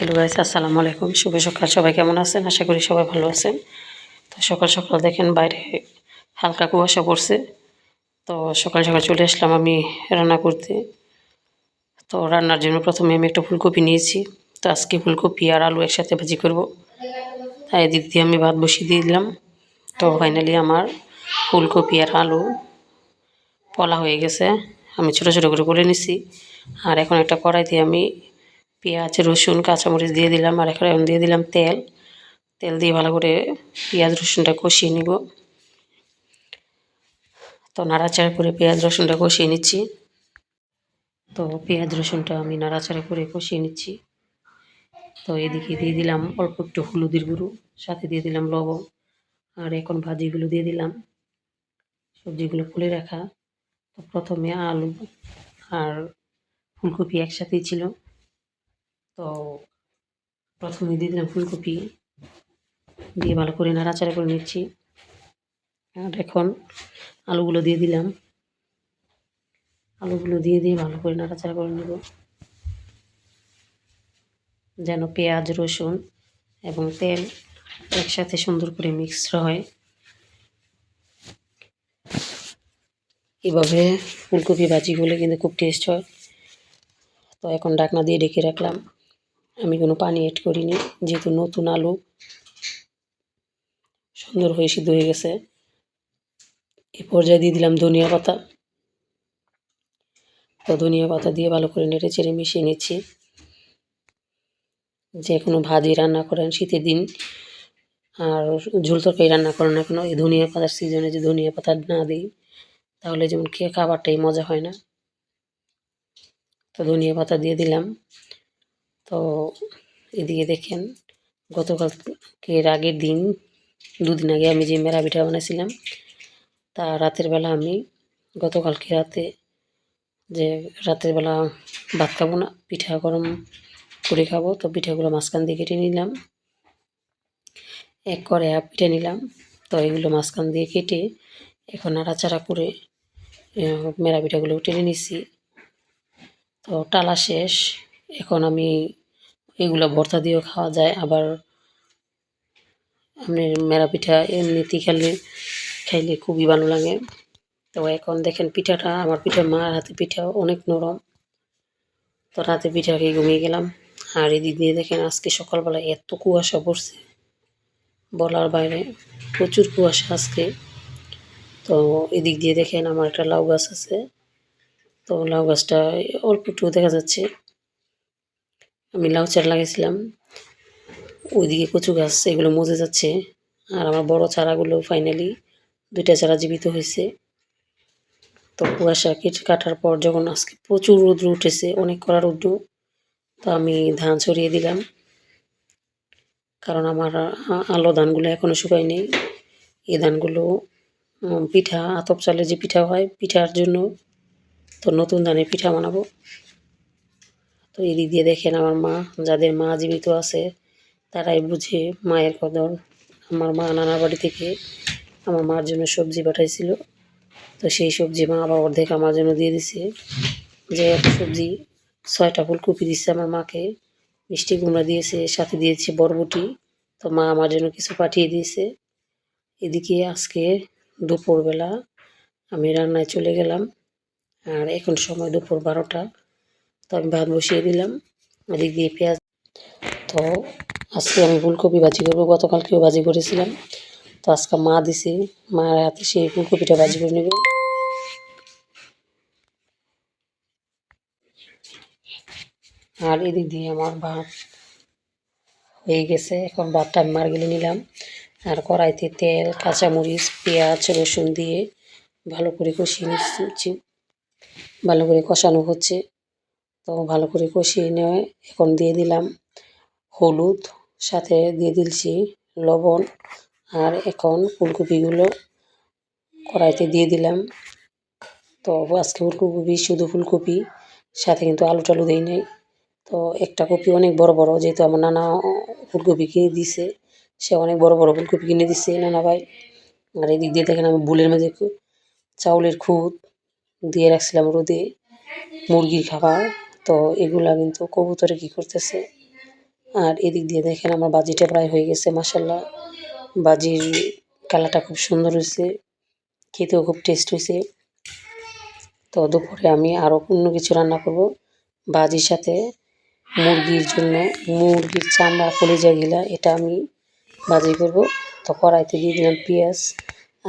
Hello guys আসসালামু আলাইকুম। শুভ সকাল। সবাই কেমন আছেন? আশা করি সবাই ভালো আছেন। তো সকাল সকাল দেখেন বাইরে হালকা কুয়াশা পড়ছে। তো সকাল সকাল চলে আসলাম আমি রান্না করতে। তো রান্নার জন্য প্রথমে আমি একটা ফুলকপি নিয়েছি। তো আজকে ফুলকপি আর আলু একসাথে ভাজি করব। তাই এদিক দিয়ে আমি ভাত বসিয়ে দিয়ে দিলাম। তো ফাইনালি আমার ফুলকপি আর আলু পলা হয়ে গেছে। আমি ছোটো ছোটো করে করে নিছি। আর এখন একটা কড়াইতে আমি পেঁয়াজ, রসুন, কাঁচামরিচ দিয়ে দিলাম, আর এখন দিয়ে দিলাম তেল। তেল দিয়ে ভালো করে পেঁয়াজ, রসুনটা কষিয়ে নিব। তো নাড়াচাড়া করে পেঁয়াজ, রসুনটা কষিয়ে নিচ্ছি। তো পেঁয়াজ, রসুনটা আমি নাড়াচাড়া করে কষিয়ে নিচ্ছি। তো এদিকে দিয়ে দিলাম অল্প একটু হলুদের গুঁড়ো, সাথে দিয়ে দিলাম লবণ, আর এখন ভাজিগুলো দিয়ে দিলাম। সবজিগুলো খুলে রাখা। তো প্রথমে আলু আর ফুলকপি একসাথেই ছিল। তো প্রথমে দিয়ে দিলাম ফুলকপি। দিয়ে ভালো করে নাড়াচাড়া করে নিচ্ছি। আর এখন আলুগুলো দিয়ে দিলাম। আলুগুলো দিয়ে দিয়ে ভালো করে নাড়াচাড়া করে নেব। যেন পেঁয়াজ, রসুন এবং তেল একসাথে সুন্দর করে মিক্সড হয়। এভাবে ফুলকপি ভাজিগুলো কিন্তু খুব টেস্ট হয়। তো এখন ডাকনা দিয়ে ডেকে রাখলাম। আমি কোনো পানি এড করিনি, যেহেতু নতুন আলু সুন্দর হয়ে সিদ্ধ হয়ে গেছে। এ পর্যায়ে দিয়ে দিলাম ধনিয়া পাতা। তো ধনিয়া পাতা দিয়ে ভালো করে নেড়ে চেড়ে মিশিয়ে নিচ্ছি। যে কোনো ভাজি রান্না করেন শীতের দিন, আর ঝোল তরকারি রান্না করেন না কেন, এই ধনিয়া পাতার সিজনে যে ধনিয়া পাতা না দিই, তাহলে যেমন খেয়ে খাবারটাই মজা হয় না। তো ধনিয়া পাতা দিয়ে দিলাম। তো এদিকে দেখেন গতকালকের আগের দিন, দুদিন আগে আমি যে মেরা পিঠা বানাইছিলাম, তা রাতের বেলা আমি গতকালকে রাতে যে রাতের বেলা ভাত খাব না, পিঠা গরম করে খাব, তো পিঠাগুলো মাঝখান দিয়ে কেটে নিলাম। এক করে পিঠে নিলাম, তো এগুলো মাঝখান দিয়ে কেটে এখন নাড়াচাড়া করে মেরা পিঠাগুলো টেনে নিছি। তো টালা শেষ, এখন আমি এগুলো ভর্তা দিয়েও খাওয়া যায়। আবার আপনি মেরা পিঠা এমনিতে খেলে খাইলে খুবই ভালো লাগে। তো এখন দেখেন পিঠাটা, আমার পিঠা, মার হাতে পিঠা অনেক নরম। তো রাতে পিঠা খেয়ে ঘুমিয়ে গেলাম। আর এদিক দিয়ে দেখেন আজকে সকালবেলা এত কুয়াশা পড়ছে বলার বাইরে, প্রচুর কুয়াশা আজকে। তো এদিক দিয়ে দেখেন আমার একটা লাউ গাছ আছে। তো লাউ গাছটা অল্প একটু দেখা যাচ্ছে। আমি লাউ চারা লাগিয়েছিলাম। ওইদিকে কচু গাছ, এগুলো মজে যাচ্ছে। আর আমার বড় চারাগুলো ফাইনালি দুইটা চারা জীবিত হয়েছে। তো কুয়াশা কেটে কাটার পর যখন আজকে প্রচুর রৌদ্র উঠেছে, অনেক কড়া রৌদ্র, তো আমি ধান ছড়িয়ে দিলাম। কারণ আমার আলো ধানগুলো এখনও শুকায় নেই। এই ধানগুলো পিঠা, আতপ চালে যে পিঠা হয়, পিঠার জন্য তো নতুন ধানের পিঠা বানাবো। তো এদিক দিয়ে দেখেন আমার মা, যাদের মা জীবিত আছে, তারাই বুঝে মায়ের কদর। আমার মা নানা বাড়ি থেকে আমার মার জন্য সবজি পাঠাইছিল। তো সেই সবজি মা আবার অর্ধেক আমার জন্য দিয়ে দিছে। যে এত সবজি ছয়টা ফুলকপি দিচ্ছে আমার মাকে। মিষ্টি কুমড়া দিয়েছে, সাথে দিয়েছে বরবটি। তো মা আমার জন্য কিছু পাঠিয়ে দিয়েছে। এদিকে আজকে দুপুরবেলা আমি রান্নায় চলে গেলাম। আর এখন সময় দুপুর বারোটা। তো আমি ভাত বসিয়ে দিলাম, এদিক দিয়ে পেঁয়াজ। তো আজকে আমি ফুলকপি ভাজি করব, গতকালকেও ভাজি করেছিলাম। তো আজকে মা দিছে মার হাতে সেই ফুলকপিটা ভাজি করে নেব। আর এদিক দিয়ে আমার ভাত হয়ে গেছে, এখন ভাতটা আমি মার গেলে নিলাম। আর কড়াইতে তেল, কাঁচামরিচ, পেঁয়াজ, রসুন দিয়ে ভালো করে কষিয়ে নিচ্ছি, ভালো করে কষানো হচ্ছে। তো ভালো করে কষিয়ে নিয়ে এখন দিয়ে দিলাম হলুদ, সাথে দিয়ে দিচ্ছি লবণ আর এখন ফুলকপিগুলো কড়াইতে দিয়ে দিলাম। তো আজকে ফুলকপি শুধু ফুলকপি, সাথে কিন্তু আলু টালু দেই নাই। তো একটা কপি অনেক বড় বড়, যেহেতু আমার নানা ফুলকপি কিনে দিছে, সে অনেক বড় বড় ফুলকপি কিনে দিচ্ছে নানা ভাই। আর এদিক দিয়ে দেখেন আমি বুলের মধ্যে চাউলের খুদ দিয়ে রাখছিলাম রোদে, মুরগির খাবার। তো এগুলা কিন্তু কবুতরে কি করতেছে? আর এদিক দিয়ে দেখেন আমার বাজিটা প্রায় হয়ে গেছে মাসাল্লাহ বাজির কালারটা খুব সুন্দর হয়েছে, খেতেও খুব টেস্ট হয়েছে। তো দুপুরে আমি আরও অন্য কিছু রান্না করব। বাজির সাথে মুরগির জন্য, মুরগির চামড়া কলিজা গিলা, এটা আমি বাজি করব। তো কড়াইতে দিয়ে দিলাম পেঁয়াজ,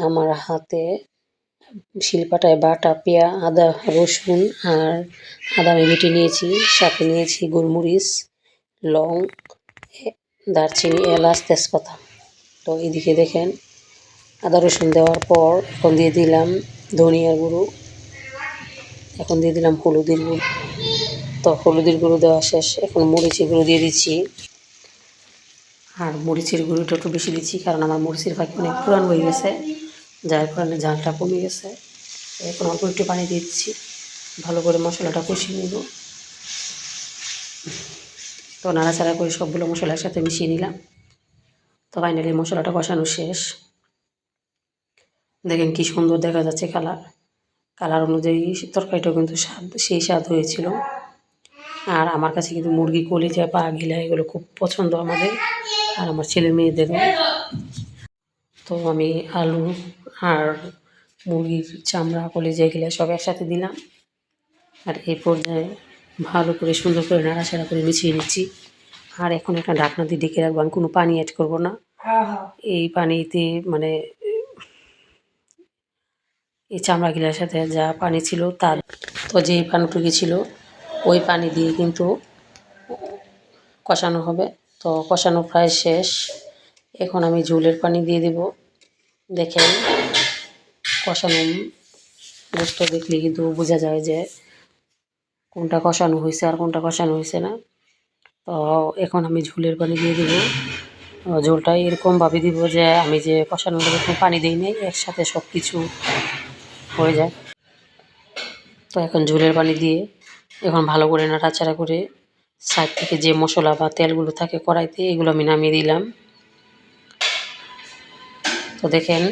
আমার হাতে শিলপাটায় বাটা, পেঁয়া, আদা, রসুন আর আদা আমি বেটে নিয়েছি, সাথে নিয়েছি গোলমরিচ, লং দারচিনি, এলাচ, তেজপাতা। তো এদিকে দেখেন, আদা, রসুন দেওয়ার পর এখন দিয়ে দিলাম ধনিয়ার গুঁড়ো, এখন দিয়ে দিলাম হলুদের গুঁড়ো। তো হলুদের গুঁড়ো দেওয়া শেষ, এখন মরিচের গুঁড়ো দিয়ে দিচ্ছি। আর মরিচের গুঁড়োটা একটু বেশি দিচ্ছি, কারণ আমার মরিচের ফাঁকি অনেক পুরান হয়ে গেছে। যার কারণে ঝালটা কমে গেছে। এখন অল্প একটু পানি দিচ্ছি। ভালো করে মশলাটা কষিয়ে নেব। তো নাড়াচাড়া করে সবগুলো মশলা একসাথে মিশিয়ে নিলাম। তো ফাইনালি মশলাটা কষানো শেষ। দেখেন কি সুন্দর দেখা যাচ্ছে কালার কালার অনুযায়ী তরকারিটাও কিন্তু স্বাদ, সেই স্বাদ হয়েছিল। আর আমার কাছে কিন্তু মুরগি, কলিজা পা গিলা এগুলো খুব পছন্দ আমাদের। আর আমার ছেলে মেয়েদেরও। তো আমি আলু আর মুরগির চামড়া কলিজা এগুলো সব একসাথে দিলাম। আর এই পর্যায়ে ভালো করে সুন্দর করে নাড়াচাড়া করে মিশিয়ে নিচ্ছি। আর এখন একটা ঢাকনা দিয়ে ডেকে রাখব। আমি কোনো পানি অ্যাড করব না। এই পানিতে মানে এই চামড়া গিলার সাথে যা পানি ছিল তার তো যেই পানিটুকু ছিল, ওই পানি দিয়ে কিন্তু কষানো হবে। তো কষানো প্রায় শেষ। এখন আমি ঝোলের পানি দিয়ে দেব। দেখেন, কষানো গোস্ত দেখলে কিন্তু বোঝা যায় যে কোনটা কষানো হয়েছে আর কোনটা কষানো হয়েছে না। তো এখন আমি ঝোলের পানি দিয়ে দেবো। ঝোলটা এরকমভাবে দিব যে আমি যে কষানোর এরকম পানি দিই নাই, একসাথে সব কিছু হয়ে যায়। তো এখন ঝোলের পানি দিয়ে এখন ভালো করে নাড়াচাড়া করে, সাইড থেকে যে মশলা বা তেলগুলো থাকে কড়াইতে, এগুলো আমি নামিয়ে দিলাম। তো দেখেন,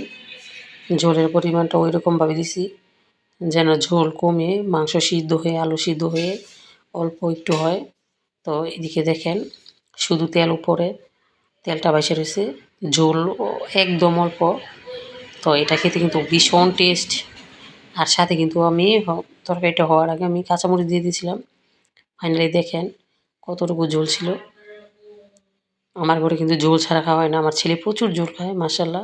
ঝোলের পরিমাণটা ওই রকমভাবে দিছি, যেন ঝোল কমে, মাংস সিদ্ধ হয়ে, আলু সিদ্ধ হয়ে অল্প একটু হয়। তো এদিকে দেখেন, শুধু তেল উপরে, তেলটা বাইসে রয়েছে, ঝোল একদম অল্প। তো এটা খেতে কিন্তু ভীষণ টেস্ট। আর সাথে কিন্তু আমি তরকারিটা হওয়ার আগে আমি কাঁচামরিচ দিয়ে দিয়েছিলাম। ফাইনালি দেখেন, কতটুকু ঝোল ছিল। আমার ঘরে কিন্তু ঝোল ছাড়া খাওয়া হয় না, আমার ছেলে প্রচুর ঝোল খায় মাসাল্লাহ